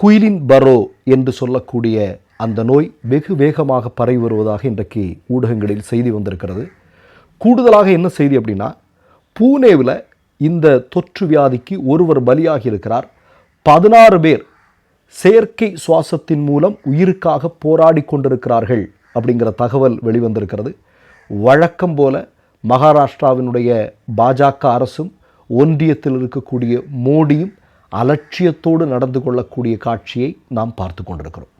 குயிலின் பரோ என்று சொல்லக்கூடிய அந்த நோய் வெகு வேகமாக பரவி வருவதாக இன்றைக்கு ஊடகங்களில் செய்தி வந்திருக்கிறது. கூடுதலாக என்ன செய்தி அப்படின்னா பூனேவில் இந்த தொற்று வியாதிக்கு ஒருவர் பலியாகி இருக்கிறார். பதினாறு பேர் செயற்கை சுவாசத்தின் மூலம் உயிருக்காக போராடி கொண்டிருக்கிறார்கள் அப்படிங்கிற தகவல் வெளிவந்திருக்கிறது. வழக்கம் போல மகாராஷ்டிராவினுடைய பாஜக அரசும் ஒன்றியத்தில் இருக்கக்கூடிய மோடியும் அலட்சியத்தோடு நடந்து கொள்ளக்கூடிய காட்சியை நாம் பார்த்து கொண்டிருக்கிறோம்.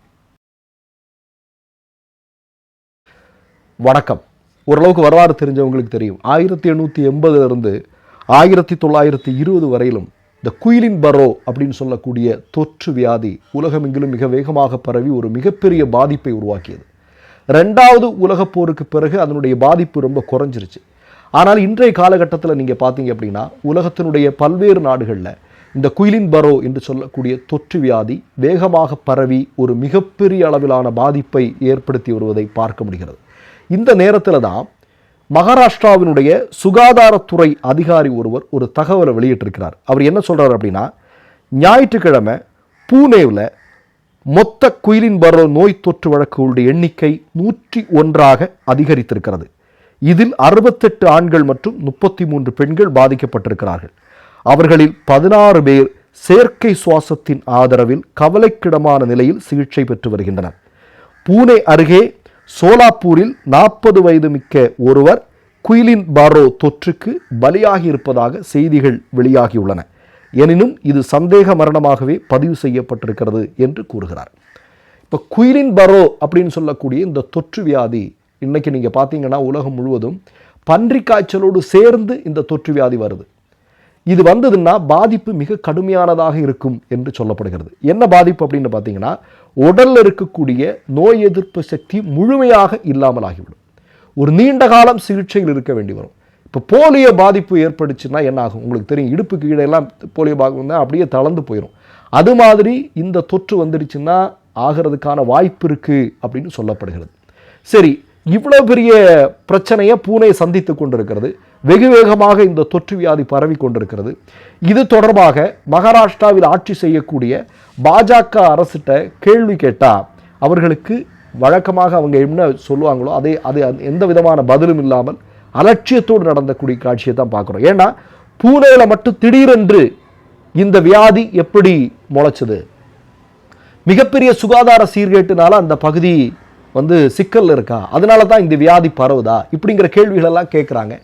வணக்கம். ஓரளவுக்கு வரலாறு தெரிஞ்சவங்களுக்கு தெரியும். ஆயிரத்தி எண்ணூற்றி எண்பதுலேருந்து ஆயிரத்தி தொள்ளாயிரத்தி இருபது வரையிலும் இந்த குயிலின் பரோ அப்படின்னு சொல்லக்கூடிய தொற்று வியாதி உலகமெங்கிலும் மிக வேகமாக பரவி ஒரு மிகப்பெரிய பாதிப்பை உருவாக்கியது. ரெண்டாவது உலகப் போருக்கு பிறகு அதனுடைய பாதிப்பு ரொம்ப குறைஞ்சிருச்சு. ஆனால் இன்றைய காலகட்டத்தில் நீங்கள் பார்த்தீங்க அப்படின்னா உலகத்தினுடைய பல்வேறு நாடுகளில் இந்த குயிலின் பரோ என்று சொல்லக்கூடிய தொற்று வியாதி வேகமாக பரவி ஒரு மிகப்பெரிய அளவிலான பாதிப்பை ஏற்படுத்தி வருவதை பார்க்க முடிகிறது. இந்த நேரத்தில் தான் மகாராஷ்டிராவினுடைய சுகாதாரத்துறை அதிகாரி ஒருவர் ஒரு தகவலை வெளியிட்டிருக்கிறார். அவர் என்ன சொல்கிறார் அப்படின்னா ஞாயிற்றுக்கிழமை பூனேவில் மொத்த குயிலின் பரோ நோய் தொற்று வழக்குகளுடைய எண்ணிக்கை நூற்றி ஒன்றாக அதிகரித்திருக்கிறது. இதில் அறுபத்தெட்டு ஆண்கள் மற்றும் முப்பத்தி மூன்று பெண்கள் பாதிக்கப்பட்டிருக்கிறார்கள். அவர்களில் பதினாறு பேர் செயற்கை சுவாசத்தின் ஆதரவில் கவலைக்கிடமான நிலையில் சிகிச்சை பெற்று வருகின்றனர். பூனே அருகே சோலாப்பூரில் நாற்பது வயது மிக்க ஒருவர் குயிலின் பாரோ தொற்றுக்கு பலியாகி இருப்பதாக செய்திகள் வெளியாகியுள்ளன. எனினும் இது சந்தேக மரணமாகவே பதிவு செய்யப்பட்டிருக்கிறது என்று கூறுகிறார். இப்போ குயிலின் பரோ அப்படின்னு சொல்லக்கூடிய இந்த தொற்று வியாதி இன்னைக்கு நீங்கள் பார்த்தீங்கன்னா உலகம் முழுவதும் பன்றி காய்ச்சலோடு சேர்ந்து இந்த தொற்று வியாதி வருது. இது வந்ததுன்னா பாதிப்பு மிக கடுமையானதாக இருக்கும் என்று சொல்லப்படுகிறது. என்ன பாதிப்பு அப்படின்னு பார்த்தீங்கன்னா உடலில் இருக்கக்கூடிய நோய் எதிர்ப்பு சக்தி முழுமையாக இல்லாமல் ஆகிவிடும் ஒரு நீண்ட காலம் சிகிச்சையில் இருக்க வேண்டி வரும். இப்போ போலியோ பாதிப்பு ஏற்பட்டுச்சுன்னா என்ன ஆகும்? உங்களுக்கு தெரியும் இடுப்புக்கு கீழெல்லாம் போலியோ பாதிப்பு வந்தால் அப்படியே தளர்ந்து போயிடும் அது மாதிரி இந்த தொற்று வந்துடுச்சுன்னா ஆகிறதுக்கான வாய்ப்பு இருக்குது அப்படின்னு சொல்லப்படுகிறது. சரி இவ்வளோ பெரிய பிரச்சனையை பூனை சந்தித்து கொண்டிருக்கிறது. வெகு வேகமாக இந்த தொற்று வியாதி பரவி கொண்டிருக்கிறது. இது தொடர்பாக மகாராஷ்டிராவில் ஆட்சி செய்யக்கூடிய பாஜக அரசிட்ட கேள்வி கேட்டால் அவர்களுக்கு வழக்கமாக அவங்க என்ன சொல்லுவாங்களோ அதே அது எந்த விதமான பதிலும் இல்லாமல் அலட்சியத்தோடு நடந்தக்கூடிய காட்சியை தான் பார்க்குறோம். ஏன்னா பூனேல மட்டும் திடீரென்று இந்த வியாதி எப்படி முளைச்சது? மிகப்பெரிய சுகாதார சீர்கேட்டுனால அந்த பகுதி வந்து சிக்கல் இருக்கா? அதனால தான் இந்த வியாதி பரவுதா? இப்படிங்கிற கேள்விகளெல்லாம் கேட்குறாங்க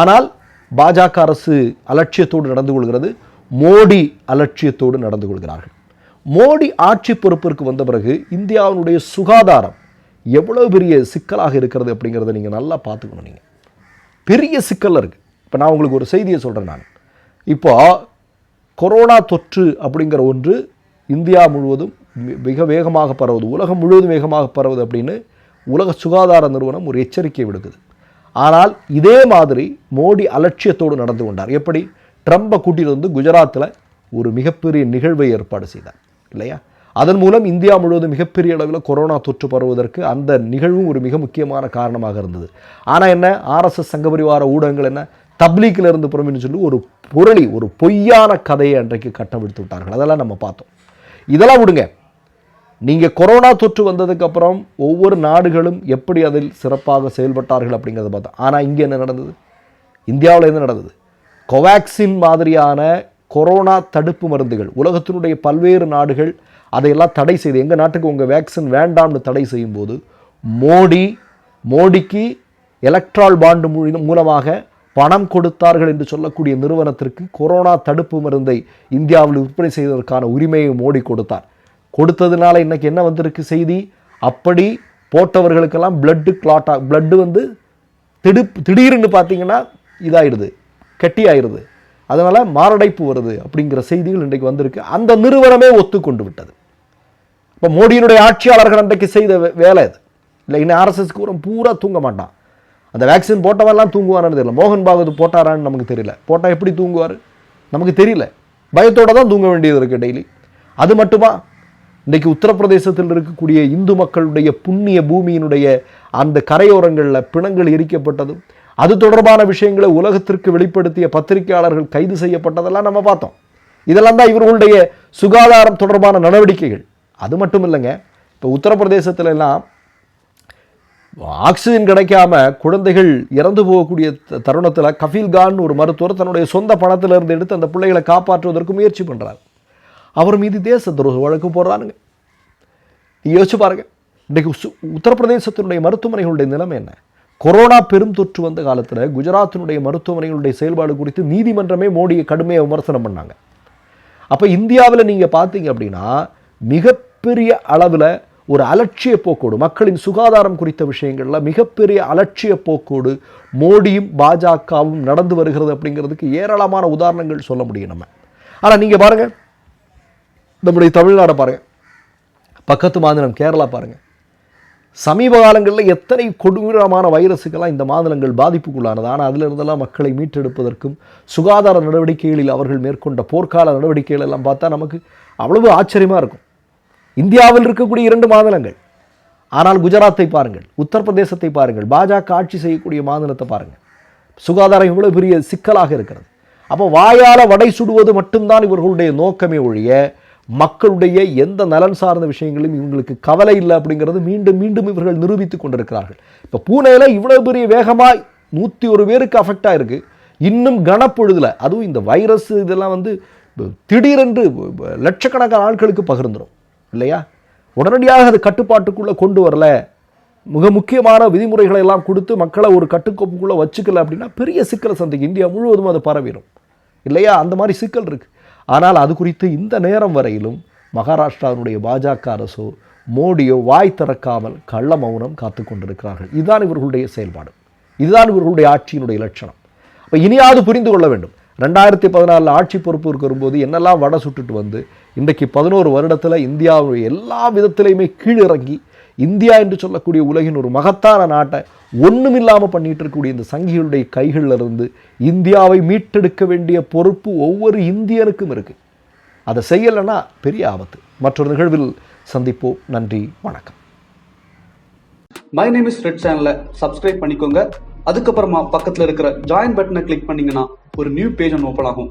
ஆனால் பாஜக அரசு அலட்சியத்தோடு நடந்து கொள்கிறது. மோடி அலட்சியத்தோடு நடந்து கொள்கிறார்கள். மோடி ஆட்சி பொறுப்பிற்கு வந்த பிறகு இந்தியாவினுடைய சுகாதாரம் எவ்வளோ பெரிய சிக்கலாக இருக்கிறது அப்படிங்கிறத நீங்கள் நல்லா பார்த்துக்கணும் நீங்கள் பெரிய சிக்கல் இருக்குது இப்போ நான் உங்களுக்கு ஒரு செய்தியை சொல்கிறேன் நான். இப்போ கொரோனா தொற்று அப்படிங்கிற ஒன்று இந்தியா முழுவதும் மிக வேகமாக பரவுது. உலகம் முழுவதும் வேகமாக பரவுது அப்படின்னு உலக சுகாதார நிறுவனம் ஒரு எச்சரிக்கை விடுக்குது. ஆனால் இதே மாதிரி மோடி அலட்சியத்தோடு நடந்து கொண்டார். எப்படி? ட்ரம்பை கூட்டிகிட்டு வந்து குஜராத்தில் ஒரு மிகப்பெரிய நிகழ்வை ஏற்பாடு செய்தார். இல்லையா? அதன் மூலம் இந்தியா முழுவதும் மிகப்பெரிய அளவில் கொரோனா தொற்று பரவுவதற்கு அந்த நிகழ்வும் ஒரு மிக முக்கியமான காரணமாக இருந்தது. ஆனால் என்ன? ஆர்எஸ்எஸ் சங்கபரிவார ஊடகங்கள் என்ன? தப்லீக்கில் இருந்து புறமின்னு சொல்லி ஒரு புரளி ஒரு பொய்யான கதையை அன்றைக்கு கட்டவிழ்த்து விட்டார்கள். அதெல்லாம் நம்ம பார்த்தோம். இதெல்லாம் விடுங்க. நீங்கள் கொரோனா தொற்று வந்ததுக்கப்புறம் ஒவ்வொரு நாடுகளும் எப்படி அதில் சிறப்பாக செயல்பட்டார்கள் அப்படிங்கிறத பார்த்தோம். ஆனால் இங்கே என்ன நடந்தது? இந்தியாவில் என்ன நடந்தது? கோவேக்சின் மாதிரியான கொரோனா தடுப்பு மருந்துகள் உலகத்தினுடைய பல்வேறு நாடுகள் அதையெல்லாம் தடை செய்து எங்கள் நாட்டுக்கு உங்கள் வேக்சின் வேண்டாம்னு தடை செய்யும்போது மோடி மோடிக்கு எலக்ட்ரால் பாண்டு மூலி- மூலமாக பணம் கொடுத்தார்கள் என்று சொல்லக்கூடிய நிறுவனத்திற்கு கொரோனா தடுப்பு மருந்தை இந்தியாவில் விற்பனை செய்வதற்கான உரிமையை மோடி கொடுத்தார். கொடுத்ததுனால இன்னைக்கு என்ன வந்திருக்கு செய்தி? அப்படி போட்டவர்களுக்கெல்லாம் பிளட்டு கிளாட்டாக பிளட்டு வந்து திடுப் திடீர்னு பார்த்தீங்கன்னா இதாயிடுது ஆயிடுது அதனால் மாரடைப்பு வருது அப்படிங்கிற செய்திகள் இன்றைக்கு வந்திருக்கு. அந்த நிறுவனமே ஒத்துக்கொண்டு விட்டது. இப்போ மோடியினுடைய ஆட்சியாளர்கள் அன்றைக்கு செய்த வேலை இது இல்லை இன்னும் ஆர்எஸ்எஸ் கூறம் பூரா தூங்க மாட்டான். அந்த வேக்சின் போட்டவெல்லாம் தூங்குவாரான்னு தெரியல. மோகன் பாகவத் போட்டாரான்னு நமக்கு தெரியல. போட்டால் எப்படி தூங்குவார்? நமக்கு தெரியல. பயத்தோடு தான் தூங்க வேண்டியது இருக்குது டெய்லி அது மட்டுமா? இன்றைக்கு உத்தரப்பிரதேசத்தில் இருக்கக்கூடிய இந்து மக்களுடைய புண்ணிய பூமியினுடைய அந்த கரையோரங்களில் பிணங்கள் எரிக்கப்பட்டதும் அது தொடர்பான விஷயங்களை உலகத்திற்கு வெளிப்படுத்திய பத்திரிகையாளர்கள் கைது செய்யப்பட்டதெல்லாம் நம்ம பார்த்தோம். இதெல்லாம் தான் இவர்களுடைய சுகாதாரம் தொடர்பான நடவடிக்கைகள். அது மட்டும் இல்லைங்க. இப்போ உத்தரப்பிரதேசத்துல எல்லாம் ஆக்சிஜன் கிடைக்காம குழந்தைகள் இறந்து போகக்கூடிய த- தருணத்துல கான் ஒரு மருத்துவர் தன்னுடைய சொந்த பணத்திலிருந்து எடுத்து அந்த பிள்ளைகளை காப்பாற்றுவதற்கு முயற்சி பண்ணுறார் அவர் மீது தேச துரோக வழக்கு போடுறானுங்க. நீங்க யோசிச்சு பாருங்க. இன்றைக்கு சு- உத்தரப்பிரதேசத்தினுடைய மருத்துவமனைகளுடைய நிலைமை என்ன? கொரோனா பெரும் தொற்று வந்த காலத்தில் குஜராத்தினுடைய மருத்துவமனைகளுடைய செயல்பாடு குறித்து நீதிமன்றமே மோடியை கடுமையாக விமர்சனம் பண்ணாங்க. அப்போ இந்தியாவில் நீங்கள் பார்த்தீங்க அப்படின்னா மிகப்பெரிய அளவில் ஒரு அலட்சிய போக்கோடு மக்களின் சுகாதாரம் குறித்த விஷயங்களில் மிகப்பெரிய அலட்சிய போக்கோடு மோடியும் பாஜகவும் நடந்து வருகிறது அப்படிங்கிறதுக்கு ஏராளமான உதாரணங்கள் சொல்ல முடியும் நம்ம. ஆனால் நீங்கள் பாருங்கள் நம்முடைய தமிழ்நாடை பாருங்கள் பக்கத்து மாநிலம் கேரளா பாருங்கள் சமீப காலங்களில் எத்தனை கொடூரமான வைரஸுக்கெல்லாம் இந்த மாநிலங்கள் பாதிப்புக்குள்ளானது. ஆனால் அதிலிருந்தெல்லாம் மக்களை மீட்டெடுப்பதற்கும் சுகாதார நடவடிக்கைகளில் அவர்கள் மேற்கொண்ட போர்க்கால நடவடிக்கைகள் எல்லாம் பார்த்தா நமக்கு அவ்வளவு ஆச்சரியமாக இருக்கும். இந்தியாவில் இருக்கக்கூடிய இரண்டு மாநிலங்கள். ஆனால் குஜராத்தை பாருங்கள் உத்தரப்பிரதேசத்தை பாருங்கள் பாஜக ஆட்சி செய்யக்கூடிய மாநிலத்தை பாருங்கள். சுகாதாரம் இவ்வளோ பெரிய சிக்கலாக இருக்கிறது. அப்போ வாயால் வடை சுடுவது மட்டும்தான் இவர்களுடைய நோக்கமே ஒழிய மக்களுடைய எந்த நலன் சார்ந்த விஷயங்களும் இவங்களுக்கு கவலை இல்லை அப்படிங்கிறது மீண்டும் மீண்டும் இவர்கள் நிரூபித்துக் கொண்டிருக்கிறார்கள். இப்போ பூனையில் இவ்வளோ பெரிய வேகமாக நூற்றி ஒரு பேருக்கு அஃபெக்ட் ஆகிருக்கு இன்னும் கனப்பொழுதில் அதுவும் இந்த வைரஸ் இதெல்லாம் வந்து திடீரென்று லட்சக்கணக்கான ஆட்களுக்கு பகிர்ந்துடும் இல்லையா? உடனடியாக அது கட்டுப்பாட்டுக்குள்ளே கொண்டு வரல. மிக முக்கியமான விதிமுறைகளை எல்லாம் கொடுத்து மக்களை ஒரு கட்டுக்கோப்புக்குள்ளே வச்சுக்கல அப்படின்னா பெரிய சிக்கலை சந்திக்கும். இந்தியா முழுவதும் அது பரவிடும் இல்லையா? அந்த மாதிரி சிக்கல் இருக்குது ஆனால் அது குறித்து இந்த நேரம் வரையிலும் மகாராஷ்டிராவினுடைய பாஜக அரசோ மோடியோ வாய் திறக்காமல் கள்ள மௌனம் காத்து கொண்டிருக்கிறார்கள். இதுதான் இவர்களுடைய செயல்பாடு. இதுதான் இவர்களுடைய ஆட்சியினுடைய லட்சணம். அப்போ இனியாவது புரிந்து கொள்ள வேண்டும். ரெண்டாயிரத்தி பதினாலில் ஆட்சி பொறுப்பு வரும்போது என்னெல்லாம் வடை சுட்டுட்டு வந்து இன்றைக்கு பதினோரு வருடத்தில் இந்தியாவுடைய எல்லா விதத்திலையுமே கீழிறங்கி இந்தியா என்று சொல்லக்கூடிய உலகின் ஒரு மகத்தான நாட்டை ஒண்ணுமில்லாம பண்ணிட்டு இருக்கக்கூடிய இந்த சங்கிகளுடைய கைகளில் இருந்து இந்தியாவை மீட்டெடுக்க வேண்டிய பொறுப்பு ஒவ்வொரு இந்தியனுக்கும் இருக்கு. அதை செய்யலைன்னா பெரிய ஆபத்து. மற்றொரு நிகழ்வில் சந்திப்போம். நன்றி வணக்கம். மை நேம் இஸ் ரெட் சேனலை சப்ஸ்கிரைப் பண்ணிக்கோங்க. அதுக்கப்புறமா பக்கத்தில் இருக்கிற ஜாயின் பட்டனை கிளிக் பண்ணீங்கன்னா ஒரு நியூ பேஜ் ஒன்று ஓப்பன் ஆகும்.